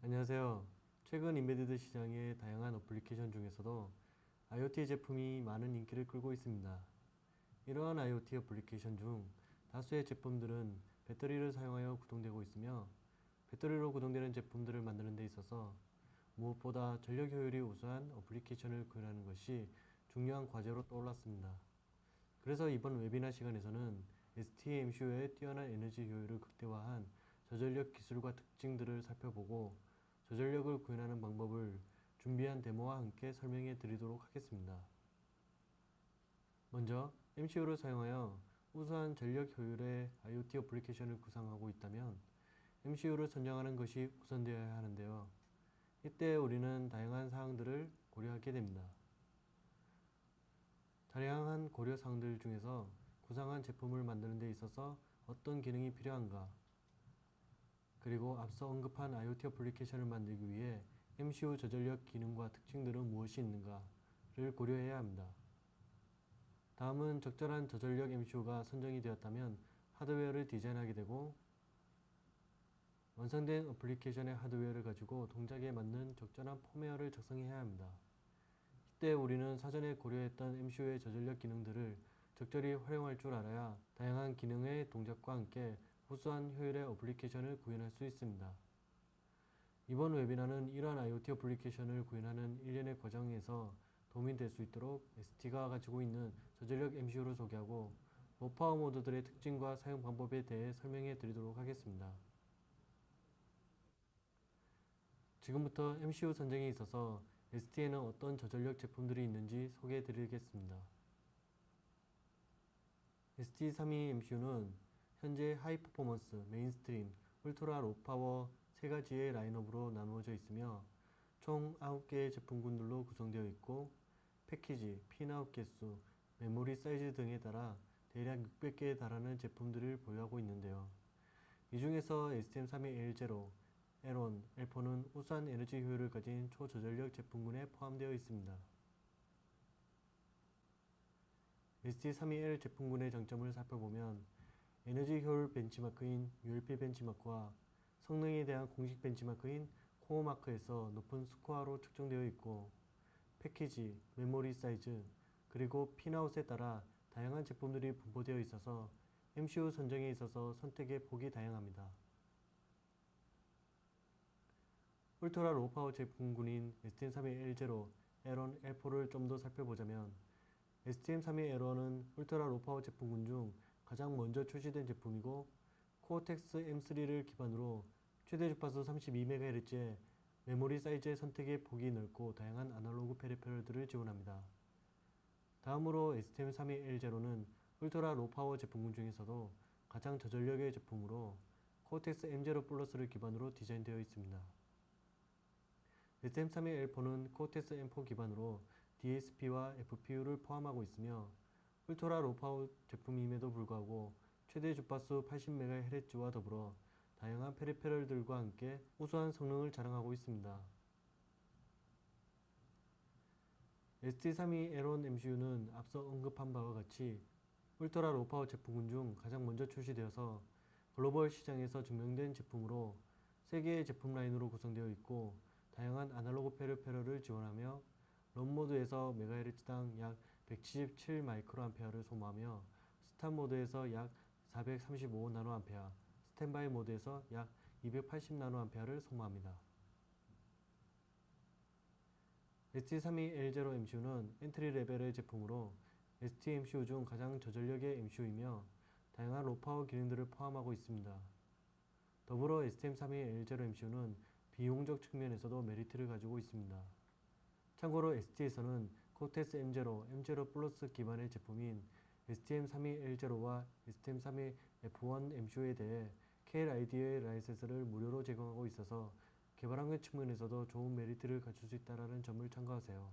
안녕하세요. 최근 인베디드 시장의 다양한 어플리케이션 중에서도 IoT 제품이 많은 인기를 끌고 있습니다. 이러한 IoT 어플리케이션 중 다수의 제품들은 배터리를 사용하여 구동되고 있으며 배터리로 구동되는 제품들을 만드는 데 있어서 무엇보다 전력 효율이 우수한 어플리케이션을 구현하는 것이 중요한 과제로 떠올랐습니다. 그래서 이번 웨비나 시간에서는 STMCU의 뛰어난 에너지 효율을 극대화한 저전력 기술과 특징들을 살펴보고 저전력을 구현하는 방법을 준비한 데모와 함께 설명해 드리도록 하겠습니다. 먼저 MCU를 사용하여 우수한 전력 효율의 IoT 어플리케이션을 구상하고 있다면 MCU를 선정하는 것이 우선되어야 하는데요. 이때 우리는 다양한 사항들을 고려하게 됩니다. 다양한 고려 사항들 중에서 구상한 제품을 만드는 데 있어서 어떤 기능이 필요한가 그리고 앞서 언급한 IoT 어플리케이션을 만들기 위해 MCU 저전력 기능과 특징들은 무엇이 있는가를 고려해야 합니다. 다음은 적절한 저전력 MCU가 선정이 되었다면 하드웨어를 디자인하게 되고 완성된 어플리케이션의 하드웨어를 가지고 동작에 맞는 적절한 펌웨어를 작성해야 합니다. 이때 우리는 사전에 고려했던 MCU의 저전력 기능들을 적절히 활용할 줄 알아야 다양한 기능의 동작과 함께 우수한 효율의 어플리케이션을 구현할 수 있습니다. 이번 웨비나는 이러한 IoT 어플리케이션을 구현하는 일련의 과정에서 도움이 될 수 있도록 ST가 가지고 있는 저전력 MCU를 소개하고 로파워 모드들의 특징과 사용 방법에 대해 설명해 드리도록 하겠습니다. 지금부터 MCU 선정에 있어서 ST에는 어떤 저전력 제품들이 있는지 소개해 드리겠습니다. ST32 MCU는 현재 하이 퍼포먼스, 메인스트림, 울트라 로파워 세 가지의 라인업으로 나누어져 있으며 총 9개의 제품군들로 구성되어 있고 패키지, 핀 아웃 개수, 메모리 사이즈 등에 따라 대략 600개에 달하는 제품들을 보유하고 있는데요. 이 중에서 STM32L0, L1, L4는 우수한 에너지 효율을 가진 초저전력 제품군에 포함되어 있습니다. ST32L 제품군의 장점을 살펴보면 에너지 효율 벤치마크인 ULP 벤치마크와 성능에 대한 공식 벤치마크인 코어마크에서 높은 스코어로 측정되어 있고 패키지, 메모리 사이즈, 그리고 핀아웃에 따라 다양한 제품들이 분포되어 있어서 MCU 선정에 있어서 선택의 폭이 다양합니다. 울트라 로파워 제품군인 STM32L0, L1, L4를 좀 더 살펴보자면 STM32L1은 울트라 로파워 제품군 중 가장 먼저 출시된 제품이고 코어텍스 M3를 기반으로 최대 주파수 32MHz의 메모리 사이즈의 선택의 폭이 넓고 다양한 아날로그 페리페럴들을 지원합니다. 다음으로 STM32L0는 울트라 로파워 제품군 중에서도 가장 저전력의 제품으로 코어텍스 M0 플러스를 기반으로 디자인되어 있습니다. STM32L4는 코텍스 M4 기반으로 DSP와 FPU를 포함하고 있으며 울트라 로파워 제품임에도 불구하고 최대 주파수 80MHz와 더불어 다양한 페리페럴들과 함께 우수한 성능을 자랑하고 있습니다. ST32L1 MCU는 앞서 언급한 바와 같이 울트라 로파워 제품군 중 가장 먼저 출시되어서 글로벌 시장에서 증명된 제품으로 3개의 제품 라인으로 구성되어 있고 다양한 아날로그 페르페럴을 지원하며 런모드에서 메가헤르츠당 약 177 마이크로암페어를 소모하며 스탑 모드에서 약 435 나노암페어, 스탠바이 모드에서 약 280 나노암페어를 소모합니다. ST32L0 MCU는 엔트리 레벨의 제품으로 ST MCU 중 가장 저전력의 MCU이며 다양한 로파워 기능들을 포함하고 있습니다. 더불어 STM32L0 MCU는 비용적 측면에서도 메리트를 가지고 있습니다. 참고로 ST에서는 코텍스 M0, M0 플러스 기반의 제품인 STM32L0와 STM32F1 MCU에 대해 KLID의 라이센스를 무료로 제공하고 있어서 개발 환경 측면에서도 좋은 메리트를 갖출 수 있다는 점을 참고하세요.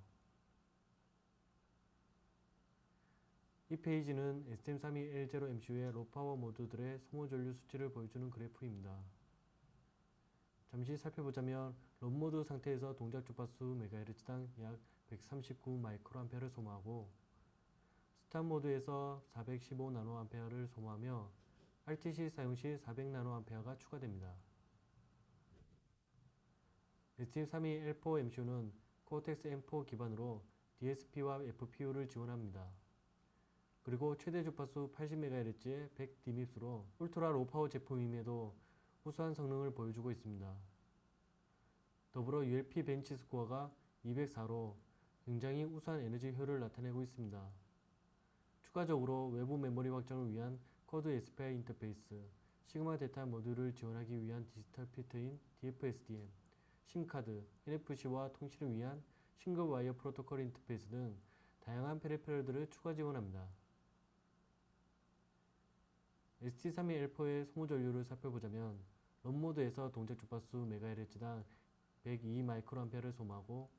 이 페이지는 STM32L0 MCU의 로파워 모드들의 소모 전류 수치를 보여주는 그래프입니다. 잠시 살펴보자면 런모드 상태에서 동작 주파수 메가헤르츠당 약 139 마이크로암페어를 소모하고 스탑 모드에서 415 나노암페어를 소모하며 RTC 사용 시 400 나노암페어가 추가됩니다. STM32 L4 MCU는 코어텍스 M4 기반으로 DSP와 FPU를 지원합니다. 그리고 최대 주파수 80MHz의 100dmips로 울트라 로파워 제품임에도 우수한 성능을 보여주고 있습니다. 더불어 ULP 벤치 스코어가 204로 굉장히 우수한 에너지 효율을 나타내고 있습니다. 추가적으로 외부 메모리 확장을 위한 쿼드 SPI 인터페이스, 시그마 데이터 모듈을 지원하기 위한 디지털 필터인 DFSDM, 심카드, NFC와 통신을 위한 싱글 와이어 프로토콜 인터페이스 등 다양한 페리페럴들을 추가 지원합니다. ST32L4의 소모 전류를 살펴보자면 런 모드에서 동작 주파수 메가헤르츠당 102 마이크로암페어를 소모하고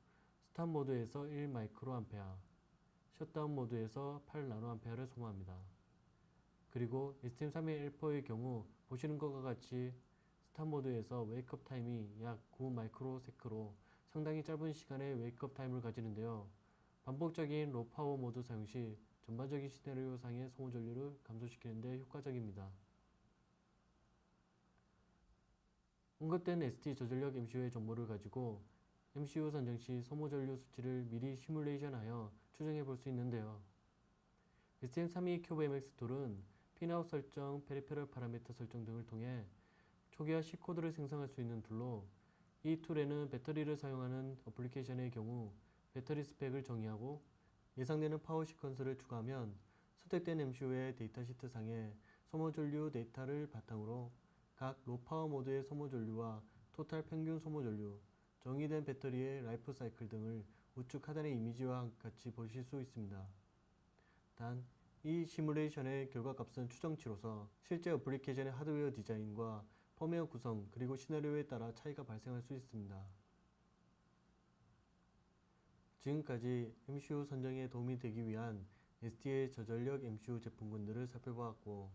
스탑 모드에서 1 마이크로암페어, 셧다운 모드에서 8 나노암페어를 소모합니다. 그리고 STM32L4의 경우 보시는 것과 같이 스탑 모드에서 웨이크업 타임이 약 9 마이크로세크로 상당히 짧은 시간의 웨이크업 타임을 가지는데요. 반복적인 로 파워 모드 사용 시 전반적인 시나리오상의 소모 전류를 감소시키는 데 효과적입니다. 언급된 ST 저전력 MCU의 정보를 가지고 MCU 선정 시 소모 전류 수치를 미리 시뮬레이션하여 추정해 볼 수 있는데요. STM32 큐브 MX 툴은 핀아웃 설정, 페리페럴 파라미터 설정 등을 통해 초기화 C코드를 생성할 수 있는 툴로 이 툴에는 배터리를 사용하는 어플리케이션의 경우 배터리 스펙을 정의하고 예상되는 파워 시퀀스를 추가하면 선택된 MCU의 데이터 시트 상에 소모 전류 데이터를 바탕으로 각 로파워 모드의 소모 전류와 토탈 평균 소모 전류, 정의된 배터리의 라이프 사이클 등을 우측 하단의 이미지와 같이 보실 수 있습니다. 단, 이 시뮬레이션의 결과값은 추정치로서 실제 어플리케이션의 하드웨어 디자인과 펌웨어 구성 그리고 시나리오에 따라 차이가 발생할 수 있습니다. 지금까지 MCU 선정에 도움이 되기 위한 ST의 저전력 MCU 제품군들을 살펴보았고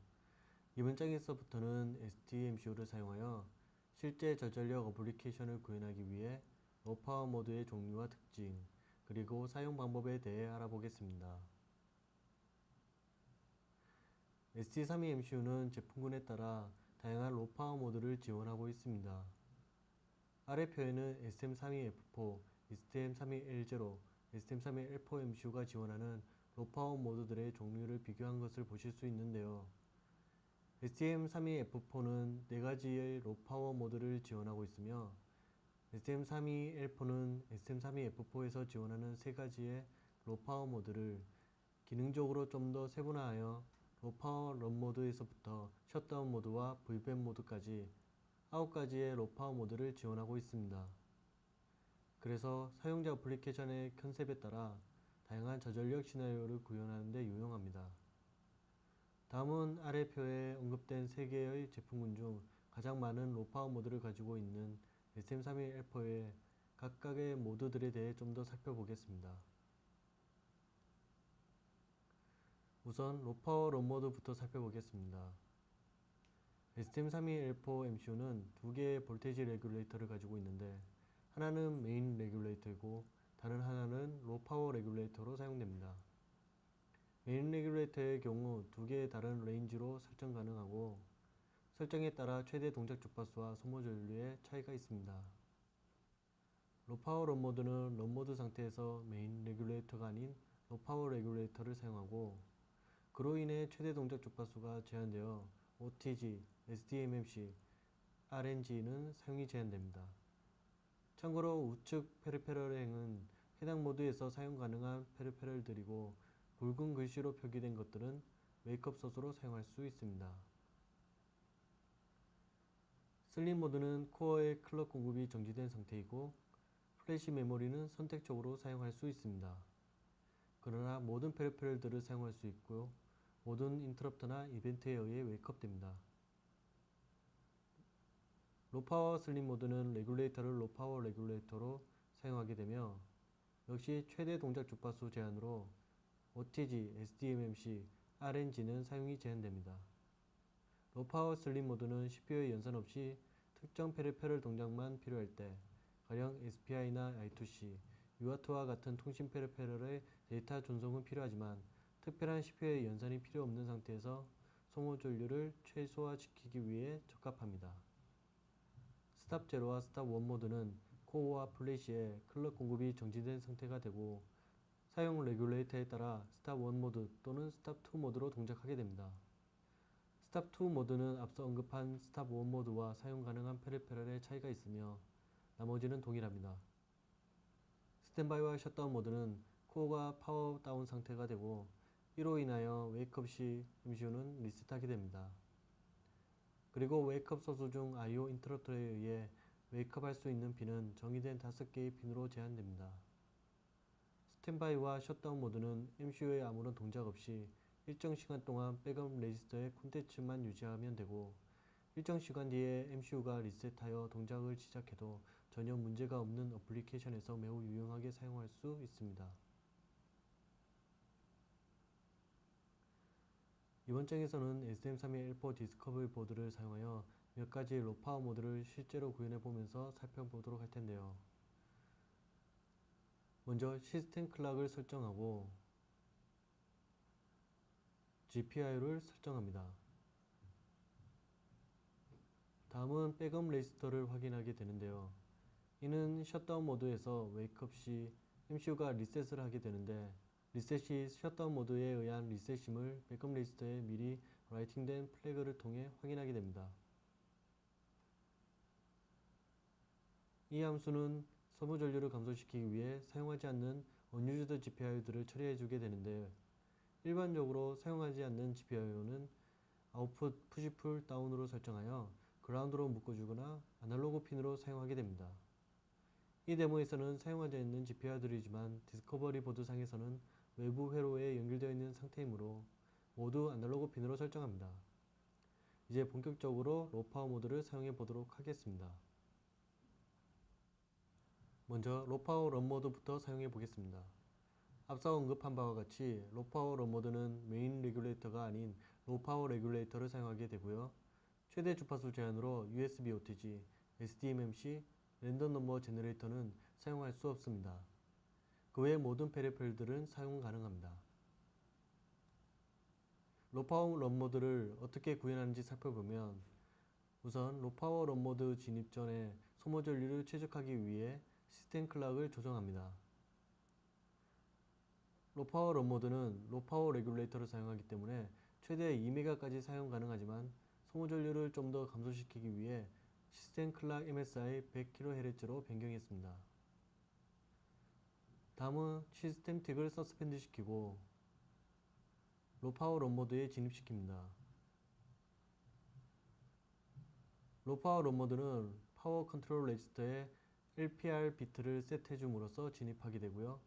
이번 장에서부터는 ST MCU를 사용하여 실제 저전력 어플리케이션을 구현하기 위해 로파워 모드의 종류와 특징 그리고 사용 방법에 대해 알아보겠습니다. ST32 MCU는 제품군에 따라 다양한 로파워 모드를 지원하고 있습니다. 아래 표에는 STM32F4, STM32L0, STM32L4 MCU가 지원하는 로파워 모드들의 종류를 비교한 것을 보실 수 있는데요. STM32F4는 4가지의 로파워 모드를 지원하고 있으며 STM32L4는 STM32F4에서 지원하는 3가지의 로파워 모드를 기능적으로 좀 더 세분화하여 로파워 런 모드에서부터 셧다운 모드와 V밴 모드까지 9가지의 로파워 모드를 지원하고 있습니다. 그래서 사용자 어플리케이션의 컨셉에 따라 다양한 저전력 시나리오를 구현하는 데 유용합니다. 다음은 아래 표에 언급된 3개의 제품군 중 가장 많은 로파워 모드를 가지고 있는 SM31L4의 각각의 모드들에 대해 좀 더 살펴보겠습니다. 우선 로파워 런 모드부터 살펴보겠습니다. STM32L4 MCU는 두 개의 볼테이지 레귤레이터를 가지고 있는데 하나는 메인 레귤레이터이고 다른 하나는 로파워 레귤레이터로 사용됩니다. 메인 레귤레이터의 경우 두 개의 다른 레인지로 설정 가능하고 설정에 따라 최대 동작 주파수와 소모 전류의 차이가 있습니다. 로파워 런 모드는 런 모드 상태에서 메인 레귤레이터가 아닌 로파워 레귤레이터를 사용하고 그로 인해 최대 동작 주파수가 제한되어 OTG, SDMMC, RNG는 사용이 제한됩니다. 참고로 우측 페리페럴 행은 해당 모드에서 사용 가능한 페리페럴들이고 붉은 글씨로 표기된 것들은 웨이크업 솥으로 사용할 수 있습니다. 슬림 모드는 코어의 클럭 공급이 정지된 상태이고 플래시 메모리는 선택적으로 사용할 수 있습니다. 그러나 모든 페리페럴들을 사용할 수 있고 모든 인터럽터나 이벤트에 의해 웨이크업됩니다. 로파워 슬림 모드는 레귤레이터를 로파워 레귤레이터로 사용하게 되며 역시 최대 동작 주파수 제한으로 OTG, SDMMC, RNG는 사용이 제한됩니다. 로파워 슬림 모드는 CPU의 연산 없이 특정 페리페럴 동작만 필요할 때 가령 SPI나 I2C, UART와 같은 통신 페리페럴의 데이터 전송은 필요하지만 특별한 CPU의 연산이 필요 없는 상태에서 소모 전류를 최소화시키기 위해 적합합니다. 스탑 제로와 스탑 원 모드는 코어와 플래시에 클럭 공급이 정지된 상태가 되고 사용 레귤레이터에 따라 스탑 1 모드 또는 스탑 2 모드로 동작하게 됩니다. 스탑 2 모드는 앞서 언급한 스탑 1 모드와 사용 가능한 페리페럴의 차이가 있으며 나머지는 동일합니다. 스탠바이와 셧다운 모드는 코어가 파워 다운 상태가 되고 이로 인하여 웨이크업 시 MCU는 리셋하게 됩니다. 그리고 웨이크업 소스 중 I/O 인터럽터에 의해 웨이크업 할 수 있는 핀은 정의된 5개의 핀으로 제한됩니다. 스탠바이와 셧다운 모드는 MCU에 아무런 동작 없이 일정 시간 동안 백업 레지스터의 콘텐츠만 유지하면 되고 일정 시간 뒤에 MCU가 리셋하여 동작을 시작해도 전혀 문제가 없는 어플리케이션에서 매우 유용하게 사용할 수 있습니다. 이번 장에서는 SM32L4 디스커버리 보드를 사용하여 몇 가지 로파워 모드를 실제로 구현해 보면서 살펴보도록 할 텐데요. 먼저 시스템 클락을 설정하고 GPIO를 설정합니다. 다음은 백업 레지스터를 확인하게 되는데요. 이는 셧다운 모드에서 웨이크업 시 MCU가 리셋을 하게 되는데 리셋이 셧다운 모드에 의한 리셋임을 백업 레지스터에 미리 라이팅된 플래그를 통해 확인하게 됩니다. 이 함수는 소모 전류를 감소시키기 위해 사용하지 않는 unused GPIO들을 처리해주게 되는데 일반적으로 사용하지 않는 GPIO는 아웃풋 푸시풀 다운으로 설정하여 그라운드로 묶어주거나 아날로그 핀으로 사용하게 됩니다. 이 데모에서는 사용하지 않는 GPIO들이지만 디스커버리 보드 상에서는 외부 회로에 연결되어 있는 상태이므로 모두 아날로그 핀으로 설정합니다. 이제 본격적으로 로파워 모드를 사용해 보도록 하겠습니다. 먼저 로파워 런 모드부터 사용해 보겠습니다. 앞서 언급한 바와 같이 로파워 런 모드는 메인 레귤레이터가 아닌 로파워 레귤레이터를 사용하게 되고요. 최대 주파수 제한으로 USB OTG, SDMMC, 랜덤 넘버 제너레이터는 사용할 수 없습니다. 그 외 모든 페리펠들은 사용 가능합니다. 로파워 런 모드를 어떻게 구현하는지 살펴보면 우선 로파워 런 모드 진입 전에 소모 전류를 최적화하기 위해 시스템 클락을 조정합니다. 로파워 런 모드는 로파워 레귤레이터를 사용하기 때문에 최대 2메가까지 사용 가능하지만 소모 전류를 좀 더 감소시키기 위해 시스템 클락 MSI 100kHz로 변경했습니다. 다음은 시스템 틱을 서스펜드 시키고 로파워 런 모드에 진입시킵니다. 로파워 런 모드는 파워 컨트롤 레지스터에 LPR 비트를 세트해 줌으로써 진입하게 되고요.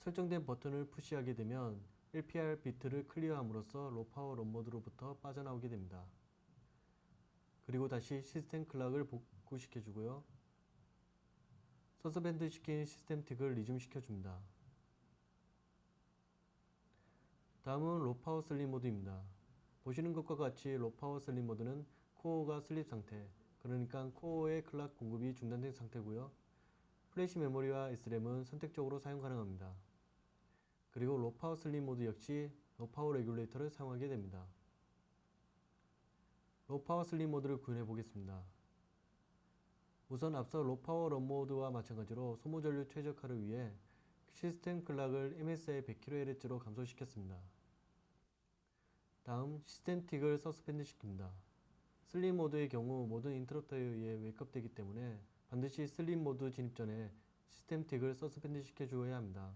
설정된 버튼을 푸시하게 되면 LPR 비트를 클리어함으로써 로파워 런 모드로부터 빠져나오게 됩니다. 그리고 다시 시스템 클락을 복구시켜 주고요. 서스밴드 시킨 시스템 틱을 리즘 시켜줍니다. 다음은 로파워 슬립 모드입니다. 보시는 것과 같이 로파워 슬립 모드는 코어가 슬립 상태, 그러니까 코어의 클락 공급이 중단된 상태고요. 플래시 메모리와 SRAM은 선택적으로 사용 가능합니다. 그리고 로파워 슬립 모드 역시 로파워 레귤레이터를 사용하게 됩니다. 로파워 슬립 모드를 구현해 보겠습니다. 우선 앞서 로파워 런 모드와 마찬가지로 소모 전류 최적화를 위해 시스템 클락을 MSI 100kHz로 감소시켰습니다. 다음 시스템 틱을 서스펜드 시킵니다. 슬립 모드의 경우 모든 인터럽터에 의해 웨이크업되기 때문에 반드시 슬립 모드 진입 전에 시스템 틱을 서스펜드 시켜주어야 합니다.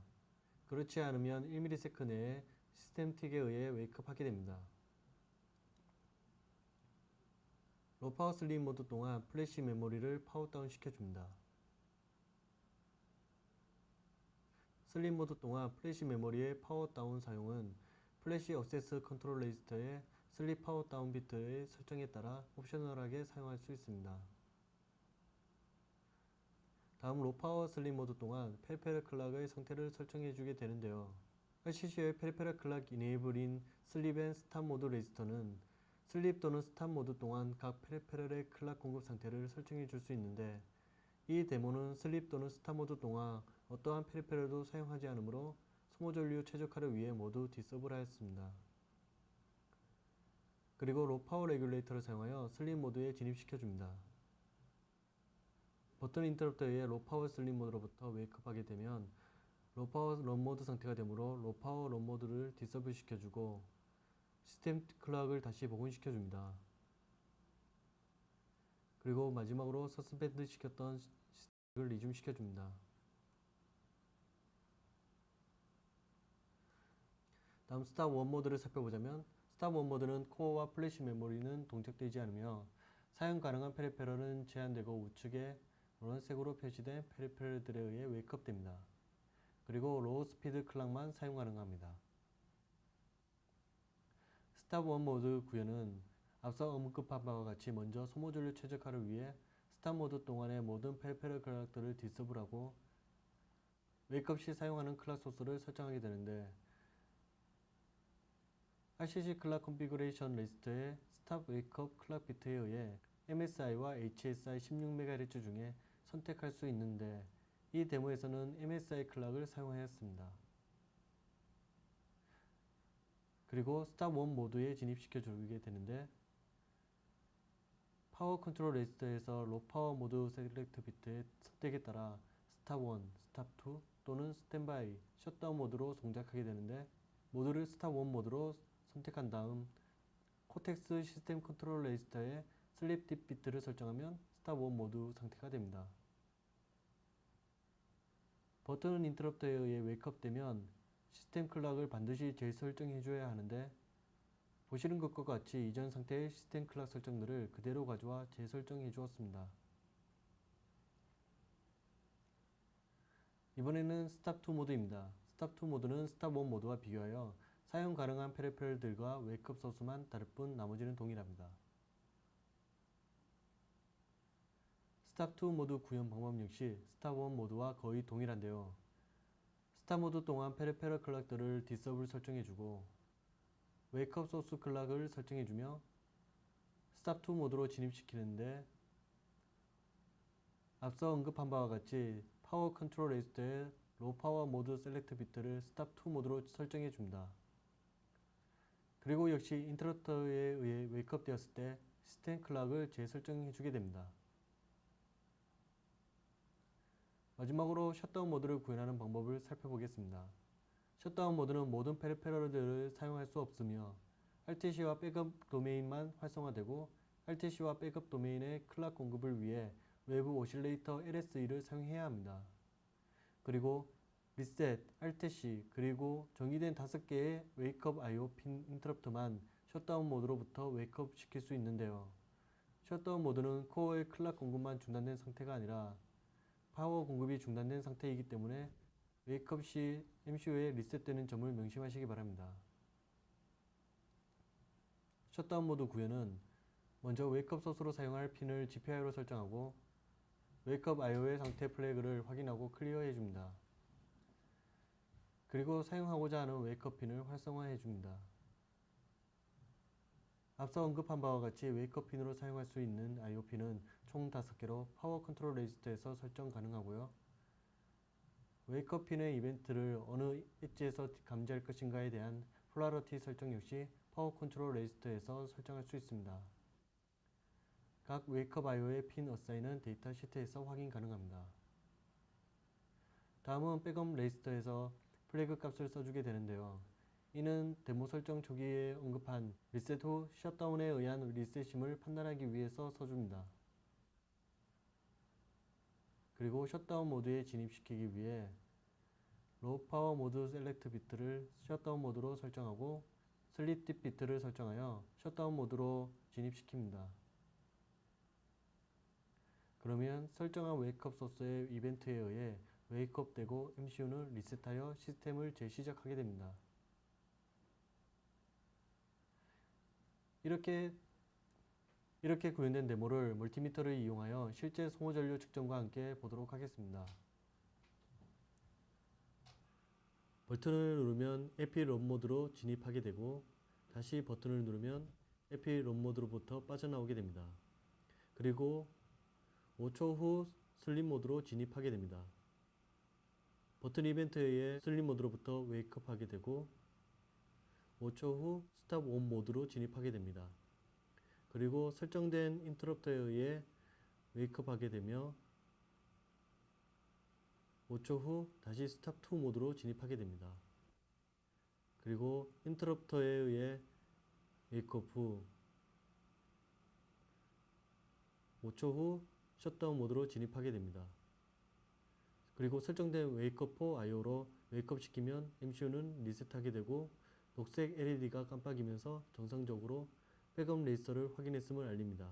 그렇지 않으면 1ms 내에 시스템 틱에 의해 웨이크업하게 됩니다. 로파워 슬립 모드 동안 플래시 메모리를 파워다운 시켜줍니다. 슬립 모드 동안 플래시 메모리의 파워다운 사용은 플래시 액세스 컨트롤 레지스터의 슬립 파워다운 비트의 설정에 따라 옵셔널하게 사용할 수 있습니다. 다음 로파워 슬립 모드 동안 페리페럴 클락의 상태를 설정해 주게 되는데요. RCC의 페리페럴 클락 이네이블인 슬립 앤 스탑 모드 레지스터는 슬립 또는 스탑 모드 동안 각 페리페럴의 클락 공급 상태를 설정해 줄 수 있는데 이 데모는 슬립 또는 스탑 모드 동안 어떠한 페리페럴도 사용하지 않으므로 소모 전류 최적화를 위해 모두 디서블 하였습니다. 그리고 로 파워 레귤레이터를 사용하여 슬립 모드에 진입시켜 줍니다. 버튼 인터럽터에 의해 로 파워 슬립 모드로부터 웨이크업하게 되면 로 파워 런 모드 상태가 되므로 로 파워 런 모드를 디서블 시켜주고 시스템 클락을 다시 복원시켜줍니다. 그리고 마지막으로 서스펜드 시켰던 시스템을 리줌 시켜줍니다. 다음 스탑 원 모드를 살펴보자면 스탑 원 모드는 코어와 플래시 메모리는 동작되지 않으며 사용 가능한 페리페럴은 제한되고 우측에 노란색으로 표시된 페리페럴들에 의해 웨이크업됩니다. 그리고 로우 스피드 클락만 사용 가능합니다. 스탑 원 모드 구현은 앞서 언급한 바와 같이 먼저 소모 전류 최적화를 위해 스탑 모드 동안의 모든 페리페럴 클락들을 디서블하고 웨이크업 시 사용하는 클락 소스를 설정하게 되는데 RCC 클락 컨피그레이션 리스트의 스탑 웨이크업 클락 비트에 의해 MSI와 HSI 16MHz 중에 선택할 수 있는데 이 데모에서는 MSI 클락을 사용하였습니다. 그리고 스탑 원 모드에 진입시켜 주게 되는데 파워 컨트롤 레지스터에서 로 파워 모드 셀렉트 비트의 선택에 따라 스탑 1, 스탑 2 또는 스탠바이, 셧다운 모드로 동작하게 되는데 모드를 스탑 1 모드로 선택한 다음 코텍스 시스템 컨트롤 레지스터에 슬립 딥 비트를 설정하면 스탑 1 모드 상태가 됩니다. 버튼은 인터럽터에 의해 웨이크업되면 시스템 클락을 반드시 재설정해 줘야 하는데 보시는 것과 같이 이전 상태의 시스템 클락 설정들을 그대로 가져와 재설정해 주었습니다. 이번에는 스탑 2 모드입니다. 스탑 2 모드는 스탑 1 모드와 비교하여 사용 가능한 페리페럴들과 웨이크업 소스만 다를 뿐 나머지는 동일합니다. 스탑 2 모드 구현 방법 역시 스탑 1 모드와 거의 동일한데요. 스탑 모드 동안 페리페럴 클락들을 디서블 설정해주고 웨이크업 소스 클락을 설정해주며 스탑 2 모드로 진입시키는데 앞서 언급한 바와 같이 파워 컨트롤 레지스터의 로 파워 모드 셀렉트 비트를 스탑 2 모드로 설정해 줍니다. 그리고 역시 인터럽터에 의해 웨이크업 되었을 때 시스템 클락을 재설정해 주게 됩니다. 마지막으로 셧다운 모드를 구현하는 방법을 살펴보겠습니다. 셧다운 모드는 모든 페리페럴들을 사용할 수 없으며 RTC와 백업 도메인만 활성화되고 RTC와 백업 도메인의 클락 공급을 위해 외부 오실레이터 LSE를 사용해야 합니다. 그리고 리셋, RTC, 그리고 정의된 5개의 웨이크업 IO 핀 인터럽트만 셧다운 모드로부터 웨이크업 시킬 수 있는데요. 셧다운 모드는 코어의 클락 공급만 중단된 상태가 아니라 파워 공급이 중단된 상태이기 때문에 웨이크업 시 MCU에 리셋되는 점을 명심하시기 바랍니다. 셧다운 모드 구현은 먼저 웨이크업 소스로 사용할 핀을 GPI로 설정하고 웨이크업 IO의 상태 플래그를 확인하고 클리어해 줍니다. 그리고 사용하고자 하는 웨이크업 핀을 활성화해 줍니다. 앞서 언급한 바와 같이 웨이크업 핀으로 사용할 수 있는 IO 핀은 총 5개로 파워 컨트롤 레지스터에서 설정 가능하고요. 웨이크업 핀의 이벤트를 어느 엣지에서 감지할 것인가에 대한 폴라리티 설정 역시 파워 컨트롤 레지스터에서 설정할 수 있습니다. 각 웨이크업 IO의 핀 어사인은 데이터 시트에서 확인 가능합니다. 다음은 백업 레지스터에서 플래그 값을 써주게 되는데요. 이는 데모 설정 초기에 언급한 리셋 후 셧다운에 의한 리셋임을 판단하기 위해서 써줍니다. 그리고 셧다운 모드에 진입시키기 위해 로우 파워 모드 셀렉트 비트를 셧다운 모드로 설정하고 슬립 딥 비트를 설정하여 셧다운 모드로 진입시킵니다. 그러면 설정한 웨이크업 소스의 이벤트에 의해 웨이크업 되고 MCU는 리셋하여 시스템을 재시작하게 됩니다. 이렇게 이렇게 구현된 데모를 멀티미터를 이용하여 실제 소모전류 측정과 함께 보도록 하겠습니다. 버튼을 누르면 에피 런 모드로 진입하게 되고 다시 버튼을 누르면 에피 런 모드로부터 빠져나오게 됩니다. 그리고 5초 후 슬립 모드로 진입하게 됩니다. 버튼 이벤트에 의해 슬립 모드로부터 웨이크업하게 되고 5초 후 스탑 온 모드로 진입하게 됩니다. 그리고 설정된 인터럽터에 의해 웨이크업하게 되며 5초 후 다시 스탑 2 모드로 진입하게 됩니다. 그리고 인터럽터에 의해 웨이크업 후 5초 후 셧다운 모드로 진입하게 됩니다. 그리고 설정된 웨이크업 4 IO로 웨이크업 시키면 MCU는 리셋하게 되고 녹색 LED가 깜빡이면서 정상적으로 백업 레이서를 확인했음을 알립니다.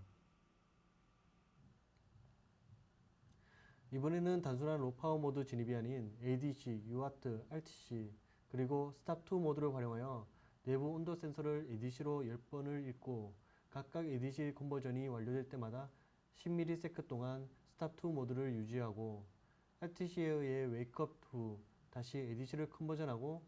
이번에는 단순한 로파워 모드 진입이 아닌 ADC, UART, RTC 그리고 스탑 2 모드를 활용하여 내부 온도 센서를 ADC로 10번을 읽고 각각 ADC 컨버전이 완료될 때마다 10ms 동안 스탑 2 모드를 유지하고 RTC에 의해 웨이크업 후 다시 ADC를 컨버전하고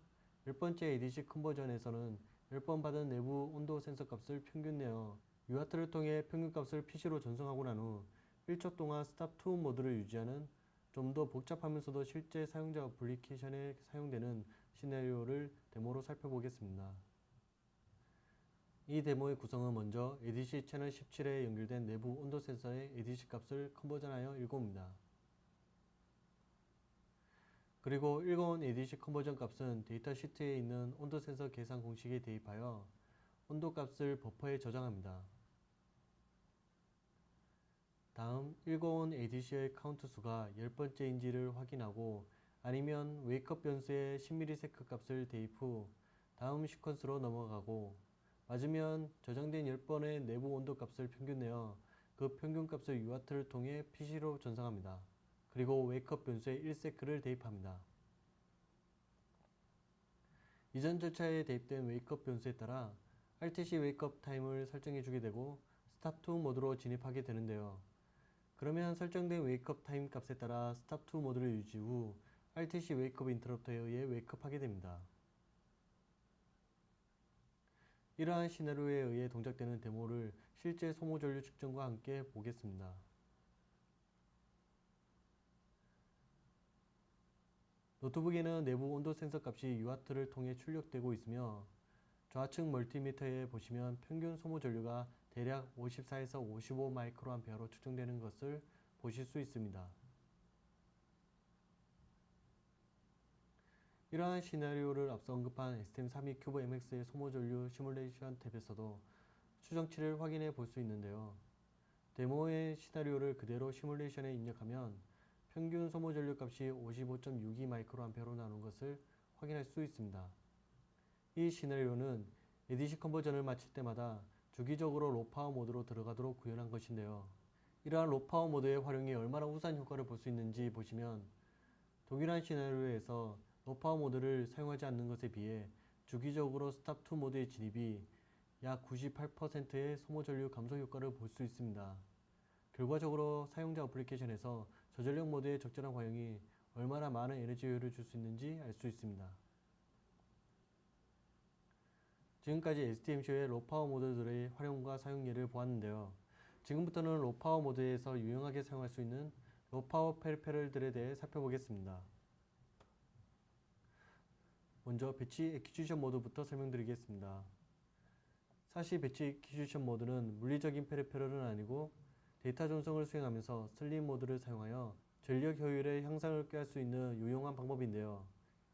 10번째 ADC 컨버전에서는 10번 받은 내부 온도 센서 값을 평균 내어 UART를 통해 평균 값을 PC로 전송하고 난 후 1초 동안 스탑 2 모드를 유지하는 좀 더 복잡하면서도 실제 사용자 어플리케이션에 사용되는 시나리오를 데모로 살펴보겠습니다. 이 데모의 구성은 먼저 ADC 채널 17에 연결된 내부 온도 센서의 ADC 값을 컨버전하여 읽어옵니다. 그리고 읽어온 ADC 컨버전 값은 데이터 시트에 있는 온도 센서 계산 공식에 대입하여 온도 값을 버퍼에 저장합니다. 다음 읽어온 ADC의 카운트 수가 10번째인지를 확인하고 아니면 웨이크업 변수의 10ms 값을 대입 후 다음 시퀀스로 넘어가고 맞으면 저장된 10번의 내부 온도 값을 평균 내어 그 평균 값을 UART를 통해 PC로 전송합니다. 그리고 웨이크업 변수에 1세크를 대입합니다. 이전 절차에 대입된 웨이크업 변수에 따라 RTC 웨이크업 타임을 설정해 주게 되고 스탑 2 모드로 진입하게 되는데요. 그러면 설정된 웨이크업 타임 값에 따라 스탑 2 모드를 유지 후 RTC 웨이크업 인터럽터에 의해 웨이크업하게 됩니다. 이러한 시나리오에 의해 동작되는 데모를 실제 소모 전류 측정과 함께 보겠습니다. 노트북에는 내부 온도 센서 값이 UART를 통해 출력되고 있으며 좌측 멀티미터에 보시면 평균 소모 전류가 대략 54에서 55 마이크로암페어로 측정되는 것을 보실 수 있습니다. 이러한 시나리오를 앞서 언급한 STM32 큐브 MX의 소모 전류 시뮬레이션 탭에서도 추정치를 확인해 볼 수 있는데요. 데모의 시나리오를 그대로 시뮬레이션에 입력하면 평균 소모 전류 값이 55.62 마이크로암페어로 나오는 것을 확인할 수 있습니다. 이 시나리오는 ADC 컨버전을 마칠 때마다 주기적으로 로파워 모드로 들어가도록 구현한 것인데요. 이러한 로파워 모드의 활용이 얼마나 우수한 효과를 볼 수 있는지 보시면 동일한 시나리오에서 로파워 모드를 사용하지 않는 것에 비해 주기적으로 스탑 2 모드의 진입이 약 98%의 소모 전류 감소 효과를 볼 수 있습니다. 결과적으로 사용자 어플리케이션에서 저전력 모드의 적절한 활용이 얼마나 많은 에너지 효율을 줄 수 있는지 알 수 있습니다. 지금까지 STMC의 로파워 모드들의 활용과 사용 예를 보았는데요. 지금부터는 로파워 모드에서 유용하게 사용할 수 있는 로파워 페리페럴들에 대해 살펴보겠습니다. 먼저 배치 에키주션 모드부터 설명드리겠습니다. 사실 배치 에키주션 모드는 물리적인 페리페럴은 아니고 데이터 전송을 수행하면서 슬립 모드를 사용하여 전력 효율의 향상을 꾀할 수 있는 유용한 방법인데요.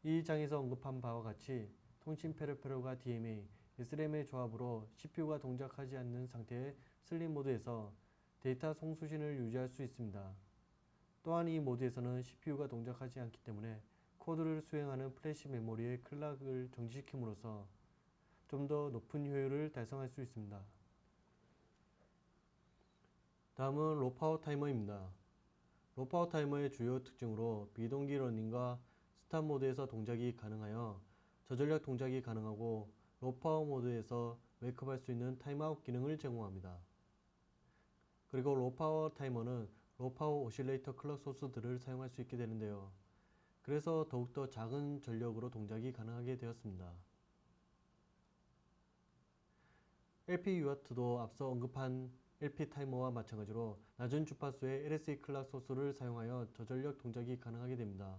이 장에서 언급한 바와 같이 통신 페리페럴과 DMA, SRAM의 조합으로 CPU가 동작하지 않는 상태의 슬립 모드에서 데이터 송수신을 유지할 수 있습니다. 또한 이 모드에서는 CPU가 동작하지 않기 때문에 코드를 수행하는 플래시 메모리의 클락을 정지시킴으로써 좀 더 높은 효율을 달성할 수 있습니다. 다음은 로파워 타이머입니다. 로파워 타이머의 주요 특징으로 비동기 러닝과 스탑 모드에서 동작이 가능하여 저전력 동작이 가능하고 로파워 모드에서 웨이크업할 수 있는 타임아웃 기능을 제공합니다. 그리고 로파워 타이머는 로파워 오실레이터 클럭 소스들을 사용할 수 있게 되는데요. 그래서 더욱더 작은 전력으로 동작이 가능하게 되었습니다. LP UART도 앞서 언급한 LP 타이머와 마찬가지로 낮은 주파수의 LSA 클락 소스를 사용하여 저전력 동작이 가능하게 됩니다.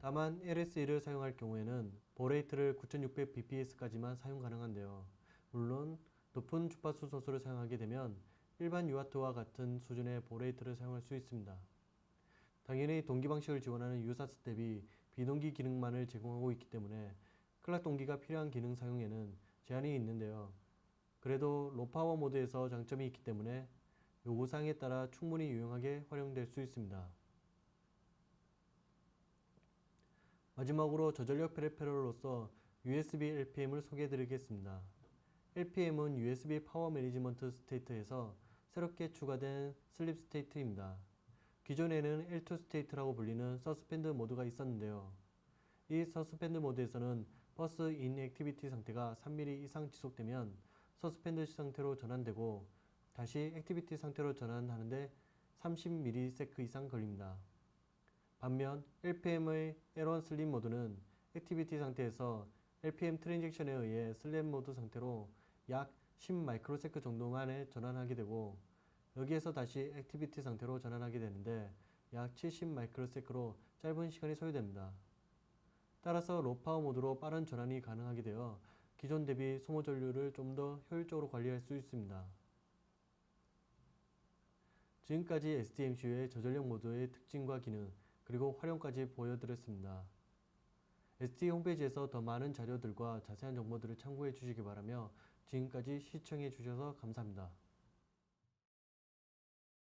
다만 LSA를 사용할 경우에는 보레이트를 9600bps까지만 사용 가능한데요. 물론 높은 주파수 소스를 사용하게 되면 일반 UART와 같은 수준의 보레이트를 사용할 수 있습니다. 당연히 동기 방식을 지원하는 유사스 대비 비동기 기능만을 제공하고 있기 때문에 클락 동기가 필요한 기능 사용에는 제한이 있는데요. 그래도 로파워 모드에서 장점이 있기 때문에 요구사항에 따라 충분히 유용하게 활용될 수 있습니다. 마지막으로 저전력 페리페럴로서 USB LPM을 소개해 드리겠습니다. LPM은 USB 파워 매니지먼트 스테이트에서 새롭게 추가된 슬립 스테이트입니다. 기존에는 L2 스테이트라고 불리는 서스펜드 모드가 있었는데요. 이 서스펜드 모드에서는 버스 인액티비티 상태가 3mm 이상 지속되면 서스펜드 상태로 전환되고 다시 액티비티 상태로 전환하는데 30ms 이상 걸립니다. 반면 LPM의 L1 슬립 모드는 액티비티 상태에서 LPM 트랜잭션에 의해 슬랩 모드 상태로 약 10마이크로세크 정도 만에 전환하게 되고 여기에서 다시 액티비티 상태로 전환하게 되는데 약 70마이크로세크로 짧은 시간이 소요됩니다. 따라서 로파워 모드로 빠른 전환이 가능하게 되어 기존 대비 소모 전류를 좀 더 효율적으로 관리할 수 있습니다. 지금까지 STMCU의 저전력 모드의 특징과 기능 그리고 활용까지 보여드렸습니다. ST 홈페이지에서 더 많은 자료들과 자세한 정보들을 참고해 주시기 바라며 지금까지 시청해 주셔서 감사합니다.